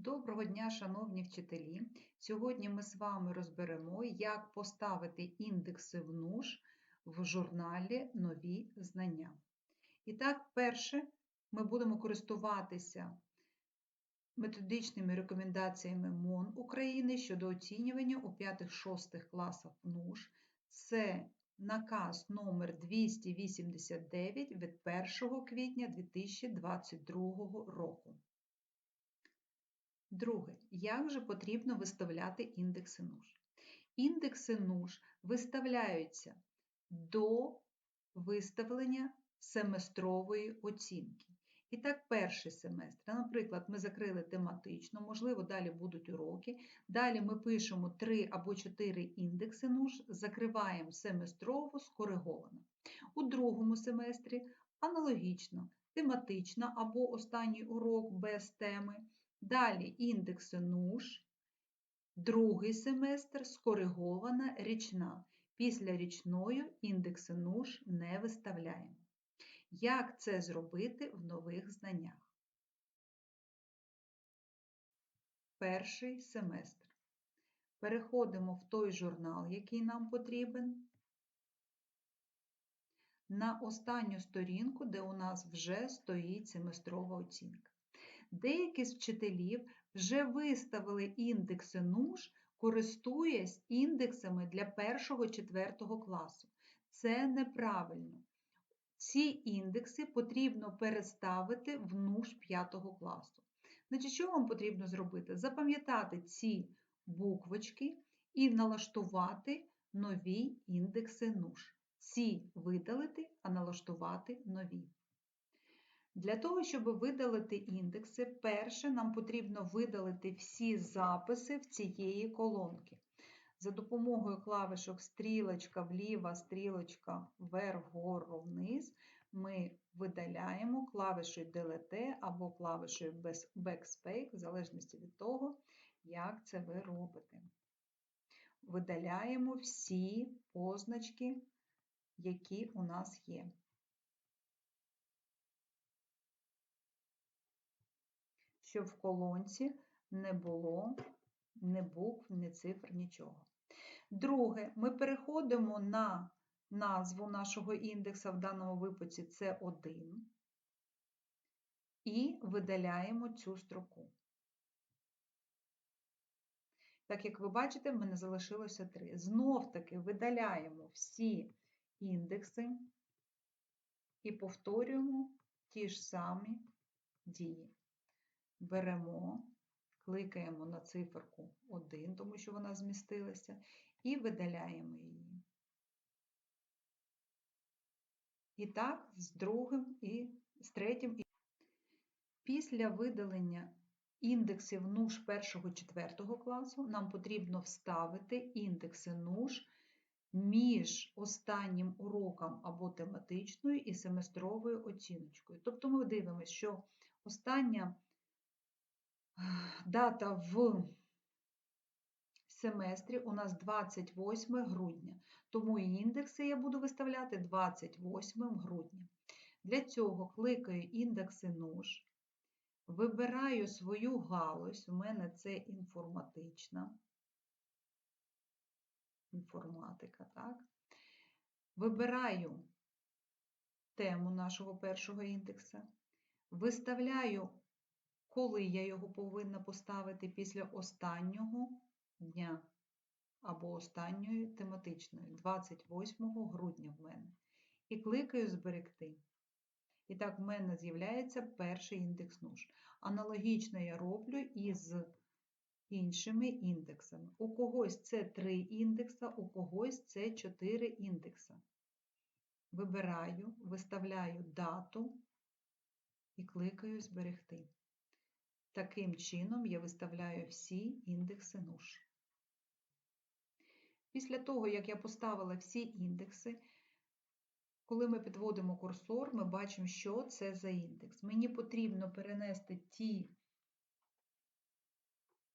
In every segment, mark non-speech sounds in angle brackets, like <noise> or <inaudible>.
Доброго дня, шановні вчителі! Сьогодні ми з вами розберемо, як поставити індекси в НУШ в журналі Нові знання. І так, перше, ми будемо користуватися методичними рекомендаціями МОН України щодо оцінювання у 5-6 класах НУШ. Це наказ номер 289 від 1 квітня 2022 року. Друге, як же потрібно виставляти індекси НУШ? Індекси НУШ виставляються до виставлення семестрової оцінки. І так, перший семестр. Наприклад, ми закрили тематично, можливо, далі будуть уроки. Далі ми пишемо 3 або 4 індекси НУШ, закриваємо семестрово скориговано. У другому семестрі аналогічно, тематична або останній урок без теми. Далі індекси НУШ, другий семестр скоригована річна. Після річної індекси НУШ не виставляємо. Як це зробити в нових знаннях? Перший семестр. Переходимо в той журнал, який нам потрібен, на останню сторінку, де у нас вже стоїть семестрова оцінка. Деякі з вчителів вже виставили індекси НУШ, користуясь індексами для 1-4 класу. Це неправильно. Ці індекси потрібно переставити в НУШ 5 класу. Значить, Що вам потрібно зробити? Запам'ятати ці буквочки і налаштувати нові індекси НУШ. Ці видалити, а налаштувати нові. Для того, щоб видалити індекси, перше нам потрібно видалити всі записи в цієї колонки. За допомогою клавишок стрілочка вліво, стрілочка вверх, вгору, вниз, ми видаляємо клавишою Delete або клавишою Backspace, в залежності від того, як це ви робите. Видаляємо всі позначки, які у нас є. Щоб в колонці не було ні букв, ні цифр, нічого. Друге, ми переходимо на назву нашого індекса, в даному випадку це 1, і видаляємо цю строку. Так як ви бачите, в мене залишилося 3. Знов-таки видаляємо всі індекси і повторюємо ті ж самі дії беремо, кликаємо на циферку 1, тому що вона змістилася, і видаляємо її. І так, з другим і з третім. Після видалення індексів НУШ 1-4 класу нам потрібно вставити індекси НУШ між останнім уроком або тематичною і семестровою оціночкою. Тобто ми дивимося, що остання Дата в семестрі у нас 28 грудня, тому і індекси я буду виставляти 28 грудня. Для цього кликаю індекси НУШ, вибираю свою галузь, у мене це інформатична інформатика, так? Вибираю тему нашого першого індекса, виставляю коли я його повинна поставити після останнього дня або останньої тематичної, 28 грудня в мене. І кликаю Зберегти. І так, в мене з'являється перший індекс НУШ. Аналогічно я роблю із іншими індексами. У когось це 3 індекса, у когось це 4 індекса. Вибираю, виставляю дату і кликаю Зберегти. Таким чином я виставляю всі індекси НУШ. Після того, як я поставила всі індекси, коли ми підводимо курсор, ми бачимо, що це за індекс. Мені потрібно перенести ті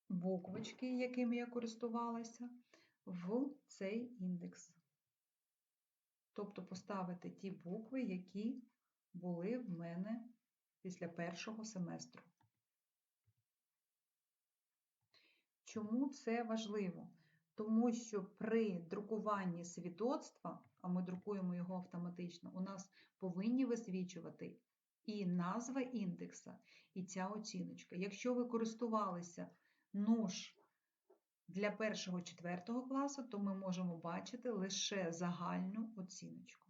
буквочки, якими я користувалася, в цей індекс. Тобто поставити ті букви, які були в мене після першого семестру. Чому це важливо? Тому що при друкуванні свідоцтва, а ми друкуємо його автоматично, у нас повинні висвічувати і назва індекса, і ця оціночка. Якщо ви користувалися НУШ для першого-четвертого класу, то ми можемо бачити лише загальну оціночку.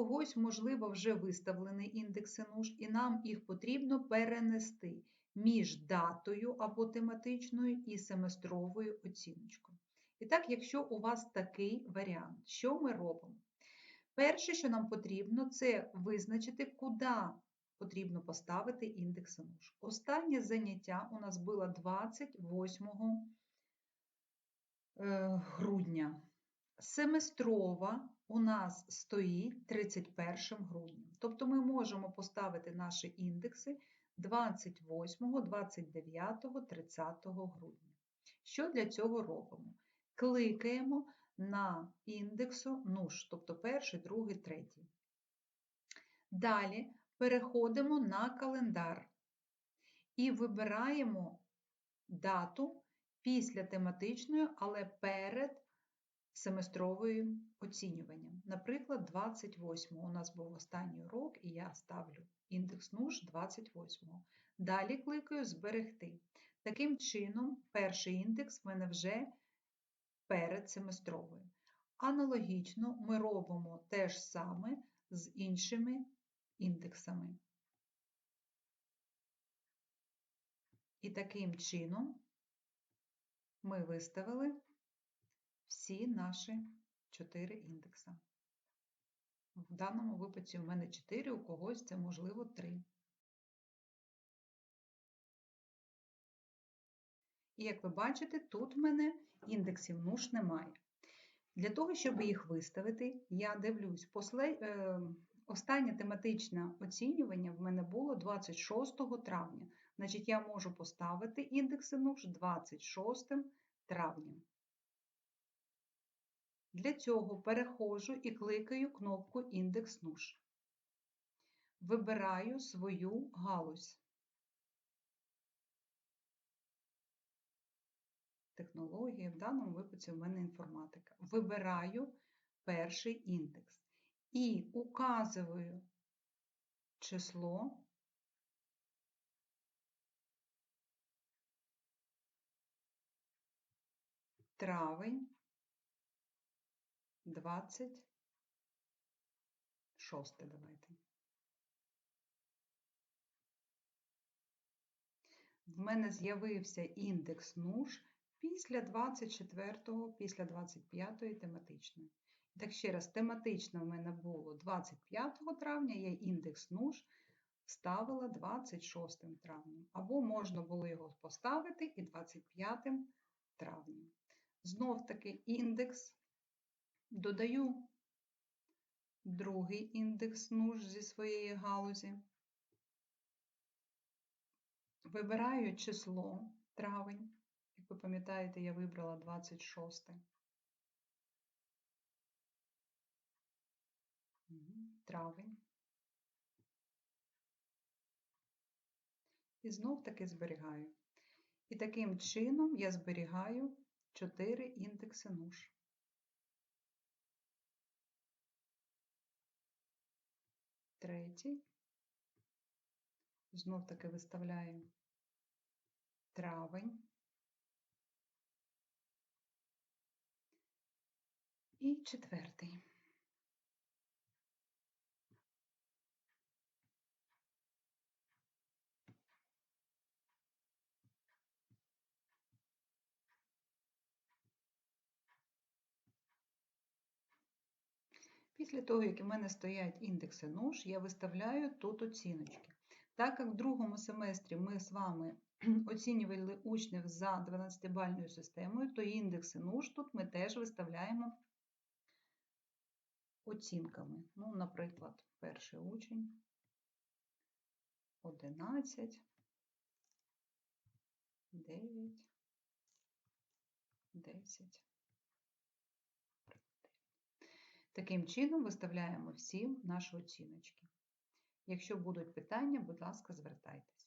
Когось, можливо, вже виставлений індекси НУШ, і нам їх потрібно перенести між датою або тематичною і семестровою оціночкою. І так, якщо у вас такий варіант, що ми робимо? Перше, що нам потрібно, це визначити, куди потрібно поставити індекси НУШ. Останнє заняття у нас було 28 е, грудня. Семестрова у нас стоїть 31 грудня. Тобто ми можемо поставити наші індекси 28, 29, 30 грудня. Що для цього робимо? Кликаємо на індексу НУШ, тобто перший, другий, третій. Далі переходимо на календар і вибираємо дату після тематичної, але перед семестровим оцінюванням. Наприклад, 28 у нас був останній урок, і я ставлю індекс НУШ 28. Далі кликаю Зберегти. Таким чином, перший індекс в мене вже перед семестровою. Аналогічно ми робимо те ж саме з іншими індексами. І таким чином ми виставили всі наші чотири індекса. В даному випадку в мене 4, у когось це, можливо, 3. І як ви бачите, тут в мене індексів НУШ немає. Для того, щоб їх виставити, я дивлюсь, после... е... останнє тематичне оцінювання в мене було 26 травня. Значить, я можу поставити індекси НУШ 26 травня. Для цього переходжу і кликаю кнопку Індекс НУШ. Вибираю свою галузь. Технології, в даному випадку в мене інформатика. Вибираю перший індекс і указую число травень 26 давайте. В мене з'явився індекс НУШ після 24-го, після 25-ї тематичної. Так ще раз, тематично в мене було 25 травня, я індекс НУШ вставила 26 травня. Або можна було його поставити і 25 травня. Знов таки індекс Додаю другий індекс нуж зі своєї галузі. Вибираю число травень. Як ви пам'ятаєте, я вибрала 26. Травень. І знов таки зберігаю. І таким чином я зберігаю 4 індекси нуж. Третій. Знов таки виставляємо травень і четвертий. Після того, як у мене стоять індекси НУШ, я виставляю тут оціночки. Так як в другому семестрі ми з вами <clears throat> оцінювали учнів за 12-бальною системою, то індекси НУШ тут ми теж виставляємо оцінками. Ну, Наприклад, перший учень 11, 9, 10. Таким чином виставляємо всім наші оціночки. Якщо будуть питання, будь ласка, звертайтеся.